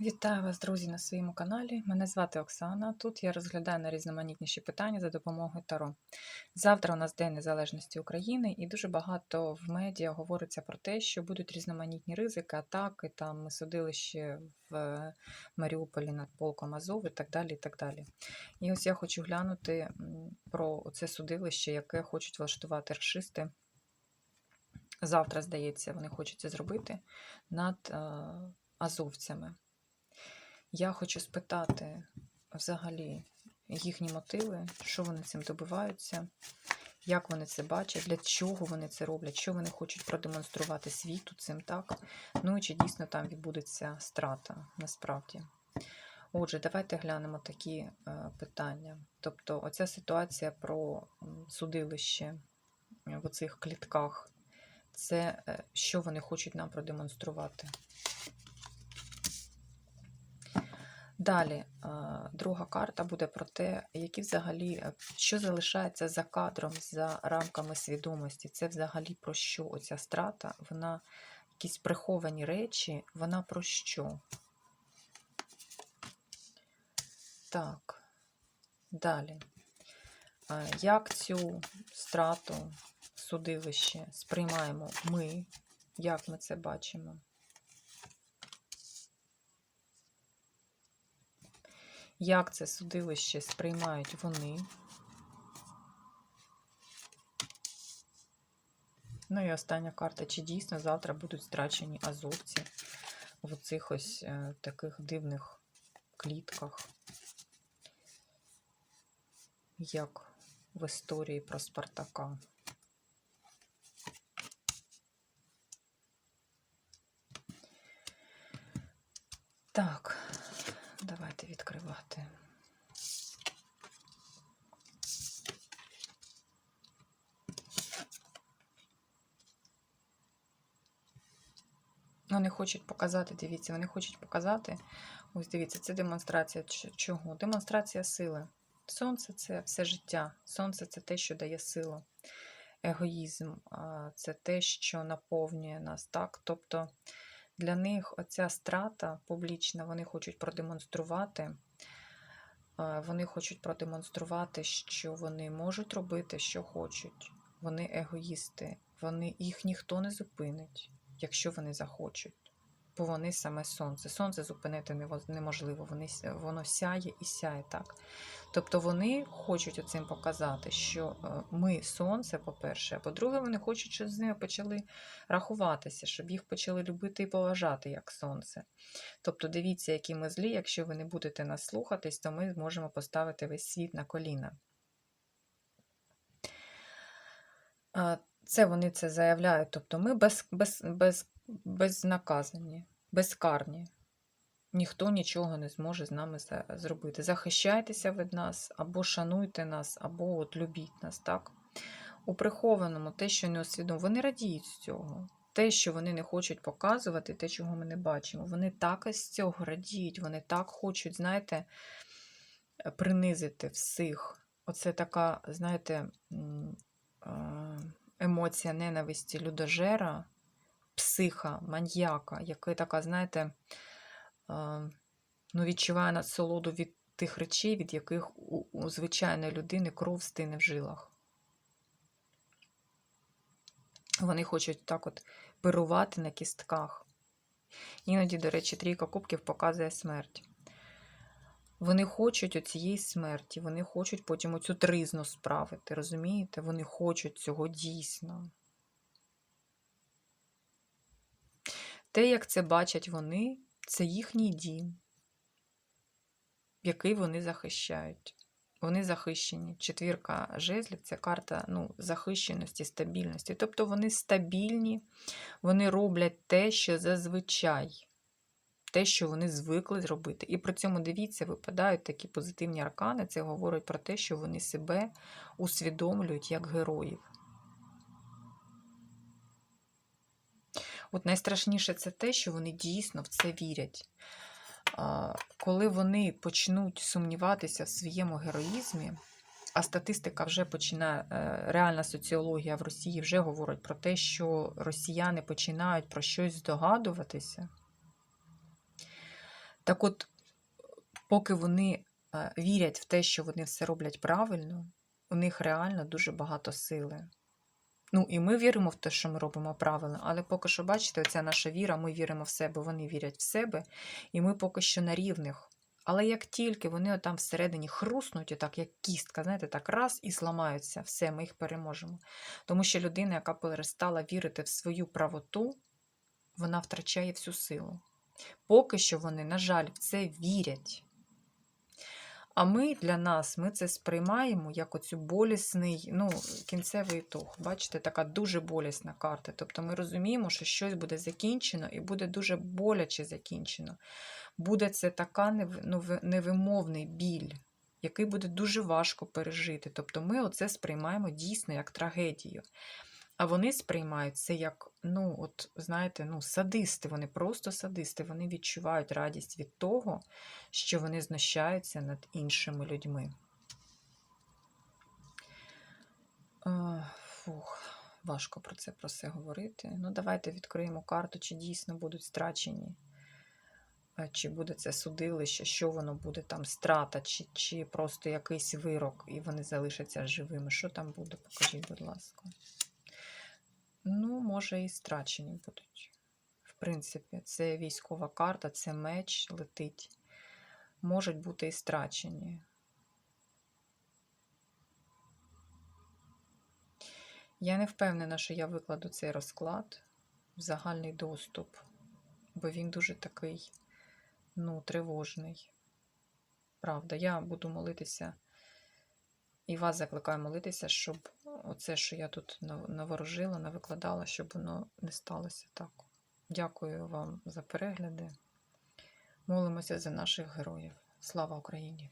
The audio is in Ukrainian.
Вітаю вас, друзі, на своєму каналі. Мене звати Оксана. Тут я розглядаю найрізноманітніші питання за допомогою Таро. Завтра у нас День Незалежності України, і дуже багато в медіа говориться про те, що будуть різноманітні ризики, атаки, там судилище в Маріуполі над полком Азов і так далі. І так далі. І ось я хочу глянути про це судилище, яке хочуть влаштувати расисти. Завтра, здається, вони хочуть це зробити над е, азовцями. Я хочу спитати взагалі їхні мотиви, що вони цим добиваються, як вони це бачать, для чого вони це роблять, що вони хочуть продемонструвати світу цим так. Ну і чи дійсно там відбудеться страта насправді. Отже, давайте глянемо такі е, питання. Тобто, оця ситуація про судилище в оцих клітках, це е, що вони хочуть нам продемонструвати. Далі, е, друга карта буде про те, які взагалі, е, що залишається за кадром, за рамками свідомості. Це взагалі про що оця страта, вона якісь приховані речі, вона про що? Так, далі. Е, Як цю страту, судилище сприймаємо ми? Як ми це бачимо? Як це судилище сприймають вони? Ну і остання карта. Чи дійсно завтра будуть страчені азовці в цих ось е, таких дивних клітках, як в історії про Спартака? Так, давайте відкривати. Вони хочуть показати, дивіться, вони хочуть показати. Ось дивіться, це демонстрація чого? Демонстрація сили. Сонце це все життя. Сонце це те, що дає силу. Егоїзм це те, що наповнює нас. так? Тобто для них оця страта публічна, вони хочуть продемонструвати. Вони хочуть продемонструвати, що вони можуть робити, що хочуть. Вони егоїсти, вони, їх ніхто не зупинить якщо вони захочуть. Бо вони саме сонце. Сонце зупинити неможливо, вони, воно сяє і сяє так. Тобто вони хочуть оцим показати, що е, ми сонце, по-перше, а по-друге, вони хочуть, щоб з ними почали рахуватися, щоб їх почали любити і поважати як сонце. Тобто дивіться, які ми злі, якщо ви не будете нас слухатись, то ми зможемо поставити весь світ на коліна. Це вони це заявляють. Тобто ми без, без, без, безнаказані, безкарні. Ніхто нічого не зможе з нами зробити. Захищайтеся від нас, або шануйте нас, або от любіть нас. так? У прихованому, те, що не усвідомо, вони радіють з цього. Те, що вони не хочуть показувати, те, чого ми не бачимо. Вони так із цього радіють, вони так хочуть, знаєте, принизити всіх. Оце така, знаєте, емоція ненависті людожера, психа, маньяка, який така, знаєте, ну, відчуває насолоду від тих речей, від яких у, у звичайної людини кров стине в жилах. Вони хочуть так от пирувати на кістках. Іноді, до речі, трійка кубків показує смерть. Вони хочуть оцієї смерті, вони хочуть потім оцю тризну справити, розумієте? Вони хочуть цього дійсно. Те, як це бачать вони, це їхній дім, який вони захищають. Вони захищені. Четвірка жезлів це карта ну, захищеності, стабільності. Тобто вони стабільні, вони роблять те, що зазвичай, те, що вони звикли зробити. І при цьому, дивіться, випадають такі позитивні аркани. Це говорить про те, що вони себе усвідомлюють як героїв. От найстрашніше це те, що вони дійсно в це вірять. Коли вони почнуть сумніватися в своєму героїзмі, а статистика вже починає, е, реальна соціологія в Росії вже говорить про те, що росіяни починають про щось здогадуватися, Так от, поки вони е, вірять в те, що вони все роблять правильно, у них реально дуже багато сили. Ну, і ми віримо в те, що ми робимо правильно, але поки що, бачите, оця наша віра, ми віримо в себе, вони вірять в себе, і ми поки що на рівних. Але як тільки вони там всередині хруснуть, отак, як кістка, знаєте, так раз і зламаються, все, ми їх переможемо. Тому що людина, яка перестала вірити в свою правоту, вона втрачає всю силу. Поки що вони, на жаль, в це вірять. А ми для нас ми це сприймаємо як оцю болісний, ну, кінцевий ітог. Бачите, така дуже болісна карта. Тобто ми розуміємо, що щось буде закінчено і буде дуже боляче закінчено. Буде це така ну, ви- невимовний біль, який буде дуже важко пережити. Тобто ми оце сприймаємо дійсно як трагедію. А вони сприймають це як, ну, от, знаєте, ну, садисти, вони просто садисти, вони відчувають радість від того, що вони знущаються над іншими людьми. Фух, важко про це про це говорити. Ну, давайте відкриємо карту, чи дійсно будуть страчені, чи буде це судилище, що воно буде там, страта, чи, чи просто якийсь вирок, і вони залишаться живими. Що там буде? Покажіть, будь ласка. Може, і страчені будуть. В принципі, це військова карта, це меч летить. Можуть бути і страчені. Я не впевнена, що я викладу цей розклад в загальний доступ, бо він дуже такий, ну, тривожний. Правда, я буду молитися і вас закликаю молитися, щоб оце, що я тут нав- наворожила, навикладала, щоб воно не сталося так. Дякую вам за перегляди. Молимося за наших героїв. Слава Україні!